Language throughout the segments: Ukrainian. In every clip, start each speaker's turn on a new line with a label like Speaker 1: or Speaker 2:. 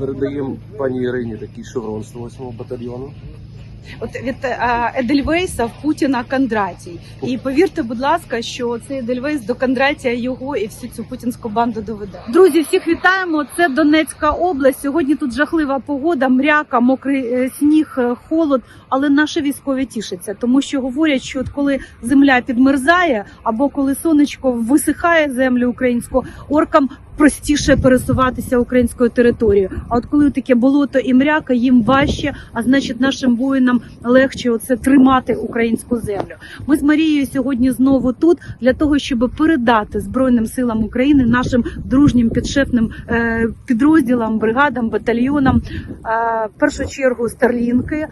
Speaker 1: Передаємо пані Ірині такий шеврон 108 батальйону.
Speaker 2: От від е, Едельвейса в Путіна Кондратій. І повірте, будь ласка, що цей Едельвейс до Кондратія його і всю цю путінську банду доведе. Друзі, всіх вітаємо. Це Донецька область. Сьогодні тут жахлива погода, мряка, мокрий е, сніг, е, холод. Але наші військові тішаться, тому що говорять, що от коли земля підмерзає, або коли сонечко висихає землю українську, оркам простіше пересуватися українською територією. А от коли таке болото і мряка, їм важче, а значить нашим воїнам легше оце тримати українську землю. Ми з Марією сьогодні знову тут для того, щоб передати Збройним силам України нашим дружнім підшефним е, підрозділам, бригадам, батальйонам е, в першу чергу старлінки, е,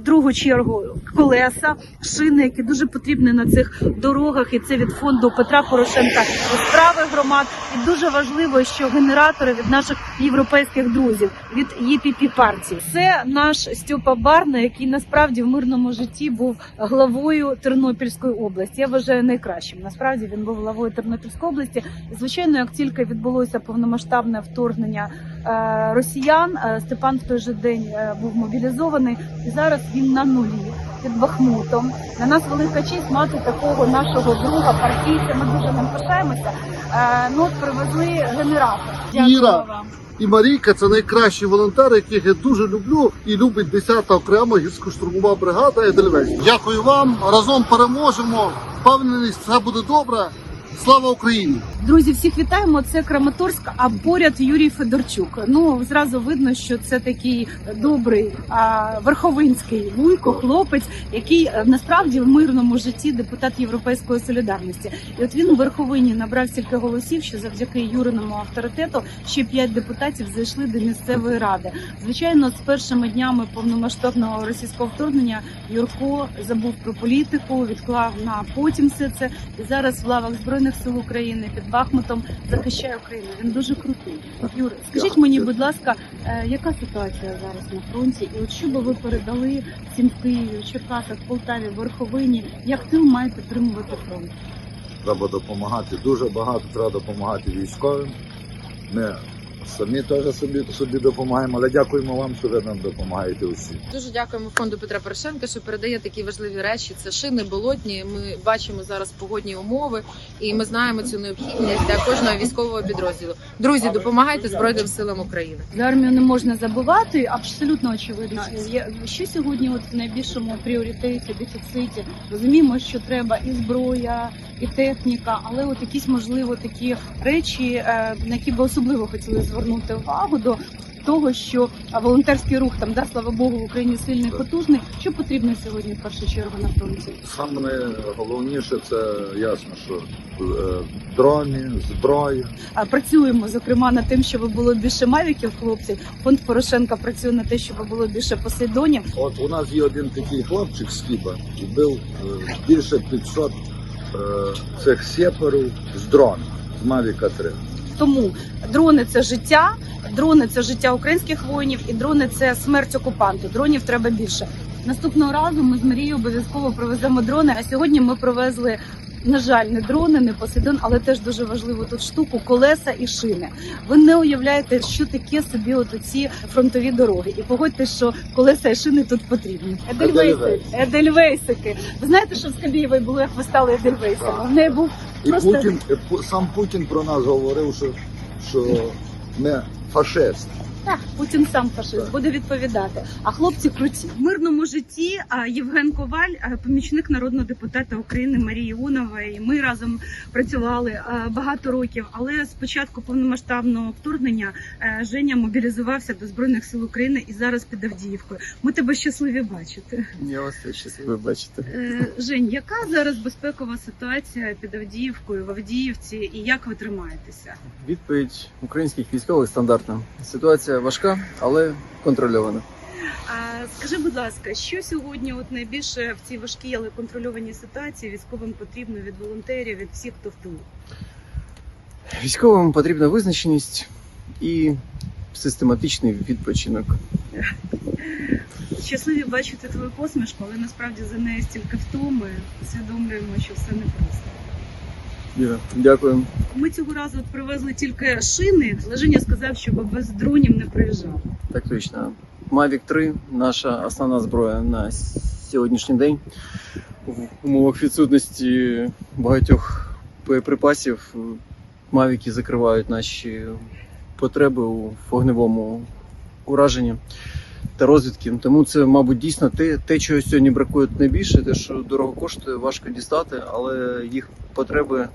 Speaker 2: в другу чергу колеса, шини, які дуже потрібні на цих дорогах. І це від фонду Петра Порошенка справи громад. І дуже важливо, що генератори від наших європейських друзів від ЄПП партії. Це наш Стьопа Барна, який насправді в мирному житті був главою Тернопільської області. Я вважаю найкращим. Насправді він був главою Тернопільської області. Звичайно, як тільки відбулося повномасштабне вторгнення е, росіян, е, Степан в той же день е, був мобілізований, і зараз він на нулі під Бахмутом. Для нас велика честь мати такого нашого друга партійця. Ми дуже ним пишаємося. Ну привезли генератор.
Speaker 3: Іра. І Марійка це найкращі волонтери, яких я дуже люблю і любить 10-та окрема гірсько-штурмова бригада Едельвейс. Дякую вам. Разом переможемо. Впевнений, все буде добре. Слава Україні!
Speaker 2: Друзі, всіх вітаємо. Це Краматорськ, а поряд Юрій Федорчук. Ну зразу видно, що це такий добрий а, верховинський вуйко, хлопець, який е, насправді в мирному житті депутат Європейської солідарності. І от він у верховині набрав стільки голосів, що завдяки Юриному авторитету ще п'ять депутатів зайшли до місцевої ради. Звичайно, з першими днями повномасштабного російського вторгнення Юрко забув про політику, відклав на потім все це. І зараз в лавах збройних сил України під Бахмутом захищає Україну. Він дуже крутий. Юр, скажіть мені, будь ласка, е, яка ситуація зараз на фронті? І от що би ви передали всім в Києві, в Черкасах, в Полтаві, в Верховині? Як тил має підтримувати фронт?
Speaker 4: треба допомагати. Дуже багато треба допомагати військовим. Ми самі теж собі, собі допомагаємо, але дякуємо вам, що ви нам допомагаєте усі.
Speaker 5: Дуже дякуємо фонду Петра Порошенка, що передає такі важливі речі. Це шини болотні. Ми бачимо зараз погодні умови, і ми знаємо цю необхідність для кожного військового підрозділу. Друзі, допомагайте Збройним силам України.
Speaker 2: За армію не можна забувати. Абсолютно очевидно. Що сьогодні от в найбільшому пріоритеті, дефіциті? Розуміємо, що треба і зброя, і техніка, але от якісь можливо такі речі, е, на які би особливо хотіли звернути увагу до. Того, що волонтерський рух там да слава Богу в Україні сильний, потужний. Що потрібно сьогодні в першу чергу на фронті?
Speaker 4: Саме найголовніше це ясно, що е, дрони, зброя.
Speaker 2: А, Працюємо зокрема над тим, щоб було більше мавіків хлопців. Фонд Порошенка працює над те, щоб було більше посейдонів.
Speaker 4: От у нас є один такий хлопчик з Кіба, і був е, більше 500 е, цих сепарів з дрона, з Mavic 3.
Speaker 2: Тому дрони це життя, дрони це життя українських воїнів, і дрони це смерть окупанту. Дронів треба більше. Наступного разу ми з Марією обов'язково привеземо дрони. А сьогодні ми привезли. На жаль, не дрони, не посейдон, але теж дуже важливу тут штуку колеса і шини. Ви не уявляєте, що таке собі от ці фронтові дороги. І погодьте, що колеса і шини тут потрібні. Едельвейси,
Speaker 4: Едельвейси.
Speaker 2: едельвейсики. Ви знаєте, що в Скабієвої було, як ви стали едельвейсами? В неї був
Speaker 4: І
Speaker 2: Просто-
Speaker 4: Путін, е, сам Путін про нас говорив, що, що ми фашисти.
Speaker 2: Так, Путін сам фашист буде відповідати. А хлопці круті в мирному житті. Євген Коваль, помічник народного депутата України Марії Іонової. Ми разом працювали багато років. Але з початку повномасштабного вторгнення Женя мобілізувався до збройних сил України і зараз під Авдіївкою. Ми тебе щасливі бачити.
Speaker 6: Я вас теж щасливий бачити.
Speaker 2: Е, Жень, яка зараз безпекова ситуація під Авдіївкою в Авдіївці, і як ви тримаєтеся?
Speaker 6: Відповідь українських військових стандартна. Ситуація важка, але контрольована.
Speaker 2: А скажи, будь ласка, що сьогодні от найбільше в цій важкій, але контрольованій ситуації військовим потрібно від волонтерів, від всіх, хто в тилу?
Speaker 6: Військовим потрібна визначеність і систематичний відпочинок.
Speaker 2: Щасливі бачити твою посмішку, але насправді за нею стільки втоми. Усвідомлюємо, що все непросто.
Speaker 6: Дякую.
Speaker 2: Ми цього разу привезли тільки шини. Лежиня сказав, щоб без дронів не приїжджав.
Speaker 6: Так точно. Mavic 3 наша основна зброя на сьогоднішній день. В умовах відсутності багатьох боєприпасів Мавіки закривають наші потреби у вогневому ураженні та розвідки. Тому це, мабуть, дійсно те, те, чого сьогодні бракує найбільше, те, що дорого коштує, важко дістати, але їх потреби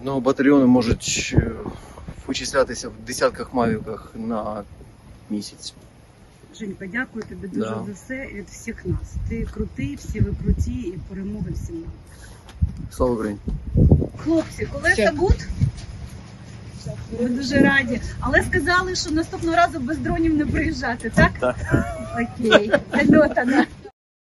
Speaker 6: одного батальйону можуть е, вичислятися в десятках мавіках на місяць.
Speaker 2: Женька, дякую тобі дуже
Speaker 6: Да.
Speaker 2: за все від всіх нас. Ти крутий, всі ви круті і перемоги всім нам.
Speaker 6: Слава Україні!
Speaker 2: Хлопці, колеса гуд? Ми дуже раді. Але сказали, що наступного разу без дронів не приїжджати, так? Так. Окей. Зальотана.